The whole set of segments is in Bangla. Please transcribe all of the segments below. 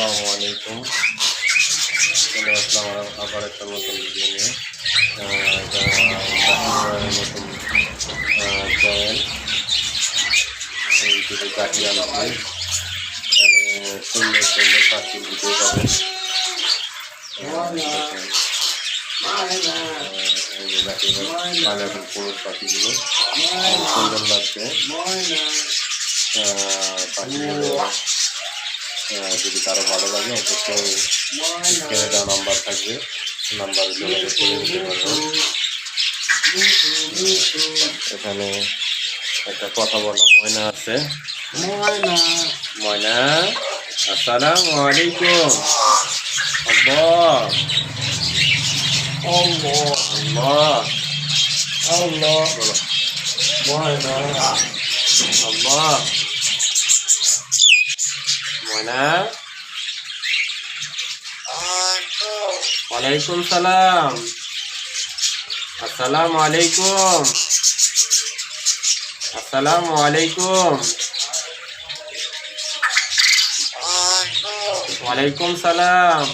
আসসালামু আলাইকুম চলে আসলাম আ- আবার একটা নতুন ভিডিও নিয়ে আহ, এটা জাকিরের নতুন চ্যানেল ইউটিউবে জাকির আলম এখানে সুন্দর সুন্দর পাখির ভিডিও পাবেন আহ, দেখেন। আহ, এই যে জাকিরের পাইনাপেল পুরুষ পাখিগুলো অনেক সুন্দর লাগছে আহ, পাখিগুলো আহ, যদি কারও ভালো লাগে অবশ্যই স্ক্রিনে দেওয়া নাম্বার থাকবে। নাম্বারে যোগাযোগ করে নিতে পারবেন এখানে একটা কথা বলা ময়না আছে। ময়না আসসালামু আলাইকুম। আল্লাহ। আল্লাহ। আল্লাহ। বলো। ময়না। আল্লাহ। ময়না ওয়ালাইকুম সালাম। আসসালামু আলাইকুম। আসসালামু আলাইকুম। ওয়ালাইকুম সালাম।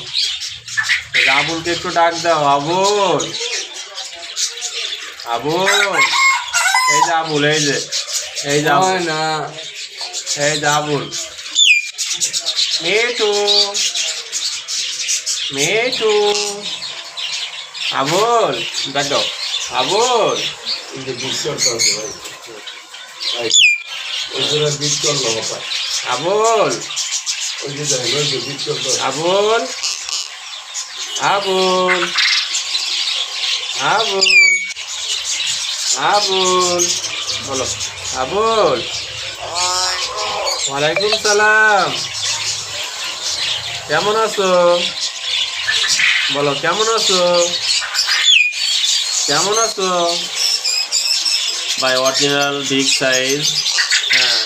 এই যে আবুলকে একটু ডাক দাও আবুল। আবুল। এই যে আবুল এই যে এই যে আবুল। এই যে আবুল। মিঠু মিঠু আবুল দাও আবুল। আবুল। আবুল। আবুল। আবুল। আবুল। বলো। আবুল। ওয়ালাইকুম সালাম। কেমন আছো? বলো কেমন আছো? কেমন আছো? বাই অরিজিনাল বিগ সাইজ হ্যাঁ।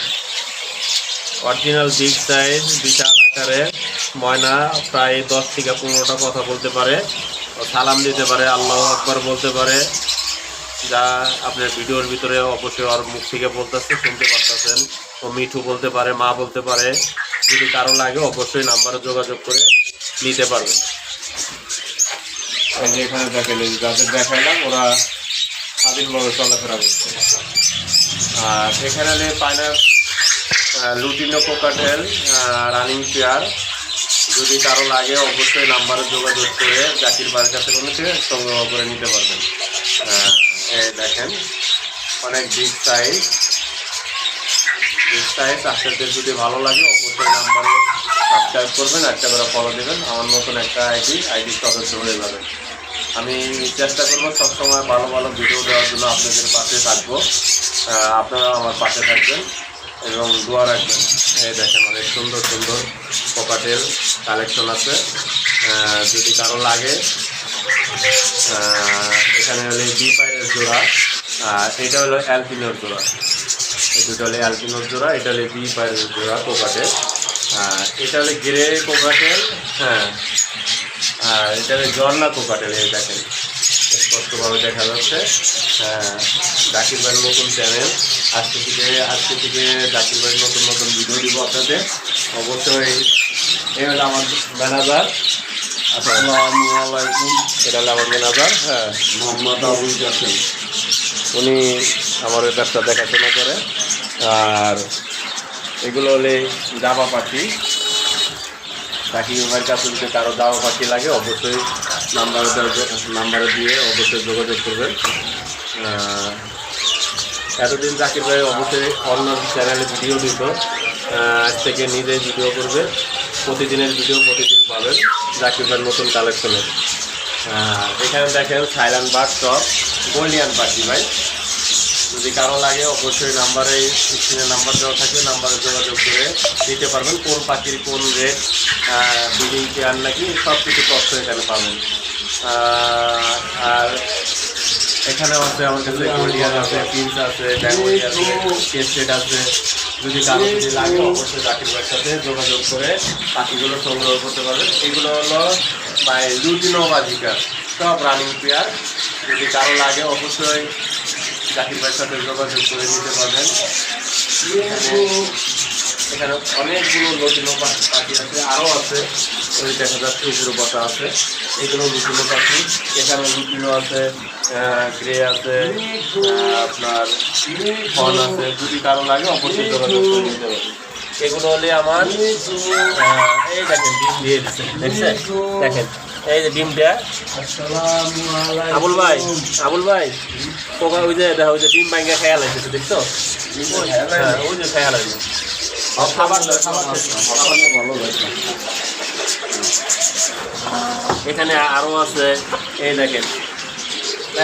অরিজিনাল বিগ সাইজ বিশাল আকারে। ময়না প্রায় দশ থেকে পনেরোটা কথা বলতে পারে। সালাম দিতে পারে আল্লাহ আকবর বলতে পারে। যা আপনার ভিডিওর ভিতরে অবশ্যই ওর মুখ থেকে বলতেছে, শুনতে পারতেছেন। ও মিঠু বলতে পারে, মা বলতে পারে। যদি কারও লাগে অবশ্যই নাম্বারে যোগাযোগ করে নিতে পারবেন ওরা স্বাধীনভাবে আর এখানে লুটিনো রানিং চেয়ার যদি কারও লাগে অবশ্যই নাম্বারে যোগাযোগ করে জাকির বাড়ির কাছে সংগ্রহ করে নিতে পারবেন। এই দেখেন, অনেক বিগ সাইজ বিগ সাইজ আপনাদের যদি ভালো লাগে, অবশ্যই নাম্বারে সাবস্ক্রাইব করবেন, একটা করে ফলো দেবেন। আমার মতন একটা আইডি আইডি সদস্য হয়ে যাবেন আমি চেষ্টা করব সবসময় ভালো ভালো ভিডিও দেওয়ার জন্য আপনাদের পাশে থাকব। আপনারা আমার পাশে থাকবেন এবং দোয়া রাখবেন। এই দেখেন, অনেক সুন্দর সুন্দর পকাটেল কালেকশন আছে। যদি কারও লাগে এখানে হলে বি পাইরের জোড়া, আর এটা হলো অ্যালপিনোর জোড়া। এই দুটো হলে অ্যালপিনোর জোড়া, এটা হলে বি পাইরের জোড়া কোকাটেল আর এটা হলে গ্রে কোকাটেল হ্যাঁ। আর এটা হলে জর্না কোকাটেল এই দেখেন। স্পষ্টভাবে দেখা যাচ্ছে। হ্যাঁ জাকির ভাইয়ের নতুন চ্যানেল আজকে থেকে আজকে থেকে জাকির ভাইয়ের নতুন নতুন ভিডিও দিব আপনাদের। অবশ্যই, এই হলো আমার ম্যানেজার আসসালামু আলাইকুম। এটা হলো আমার ম্যানেজার হ্যাঁ। মোহাম্মদ আবুল জাসেম উনি আমার এই ব্যবসা দেখাশোনা করে। আর এগুলো হলে জামা পাখি। আমার কাছে যদি কারও দাওয়া পাখি লাগে অবশ্যই নাম্বারে নাম্বারে দিয়ে অবশ্যই যোগাযোগ করবেন। এতদিন জাকির ভাই অবশ্যই অন্য চ্যানেলে ভিডিও দিত। আজ থেকে নিজে ভিডিও করবে। প্রতিদিনের ভিডিও প্রতিদিন পাবেন। ভাইয়ের নতুন কালেকশনের এখানে দেখেন সাইলান বার্ড টপ গোল্ডিয়ান পাখি ভাই। যদি কারও লাগে, অবশ্যই নাম্বারে স্ক্রিনে নাম্বার দেওয়া থাকবে নাম্বারে যোগাযোগ করে নিতে পারবেন, কোন পাখির কোন রেট বিডিং কেয়ার নাকি সব কিছু তথ্য এখানে পাবেন। আর এখানে আছে আমার কাছে কোরিয়ান আছে পিন্স আছে ব্যাঙ্গলি আছে কেসেট আছে। যদি কারও যদি লাগে, অবশ্যই জাকির ভাইয়ের সাথে যোগাযোগ করে পাখিগুলো সংগ্রহ করতে পারবেন। এগুলো হলো বাই তিন বাজিকা সব রানিং পেয়ার। যদি কারও লাগে, অবশ্যই জাকির ভাইয়ের সাথে যোগাযোগ করে নিতে পারবেন। এখানে অনেকগুলো লুটিনো পাখি আছে আরও আছে। ওই দেখা যাচ্ছে উপরে বসা আছে। এগুলো লুটিনো পাখি এখানে লুটিনো আছে গ্রে আছে আপনার ফন আছে। যদি কারও লাগে অবশ্যই যোগাযোগ করে নিতে এগুলো হলে আমার এই দেখেন ডিম দিয়ে দিচ্ছে দেখছেন দেখেন এই যে ডিম দেয়া আবুল ভাই আবুল ভাই পোকা ওই যে দেখো ওই যে ডিম ভাঙ্গা খেয়াল আছে দেখছ? হ্যাঁ ওই যে খেয়াল আছে এখানে আরও আছে, এই দেখেন।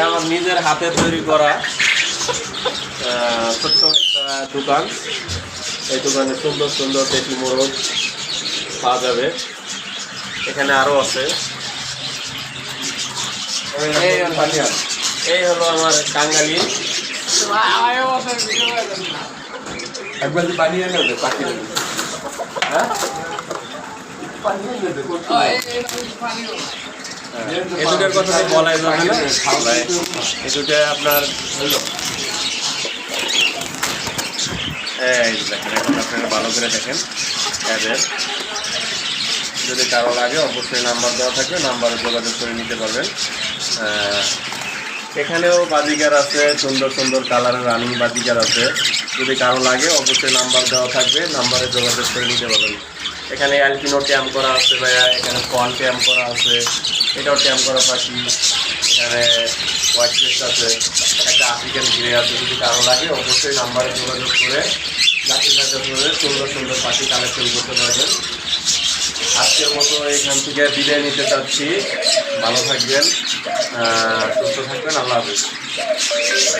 আমার নিজের হাতে তৈরি করা ছোট্ট একটা দোকান। এই দোকানে সুন্দর সুন্দর দেশি মোরগ পাওয়া যাবে। এখানে আরও আছে। এই হলো আমার কাঙ্গালি। নেবে পাখি হ্যাঁ এই দুটার কথা যাবে আপনার এখন আপনারা ভালো করে দেখেন। এদের যদি কারও লাগে, অবশ্যই নাম্বার দেওয়া থাকবে, নাম্বারে যোগাযোগ করে নিতে পারবেন। এখানেও বাজিকার আছে, সুন্দর সুন্দর কালারের রানিং বাজিকার আছে। যদি কারও লাগে, অবশ্যই নাম্বার দেওয়া থাকবে। নাম্বারে যোগাযোগ করে নিতে পারবেন। এখানে অ্যালপিনো ট্যাম্প করা আছে ভাইয়া, এখানে ফন ট্যাম্প করা আছে, এটাও ট্যাম্প করা পাখি, এখানে হোয়াইট ফেস্ট আছে, একটা আফ্রিকান গ্রে আছে, যদি কারও লাগে, অবশ্যই নাম্বারে যোগাযোগ করে করে সুন্দর সুন্দর পাখি কালেকশন করতে পারবেন। আজকের মতো এখান থেকে বিদায় নিতে চাচ্ছি। ভালো থাকবেন সুস্থ থাকবেন, আল্লাহ হাফিজ।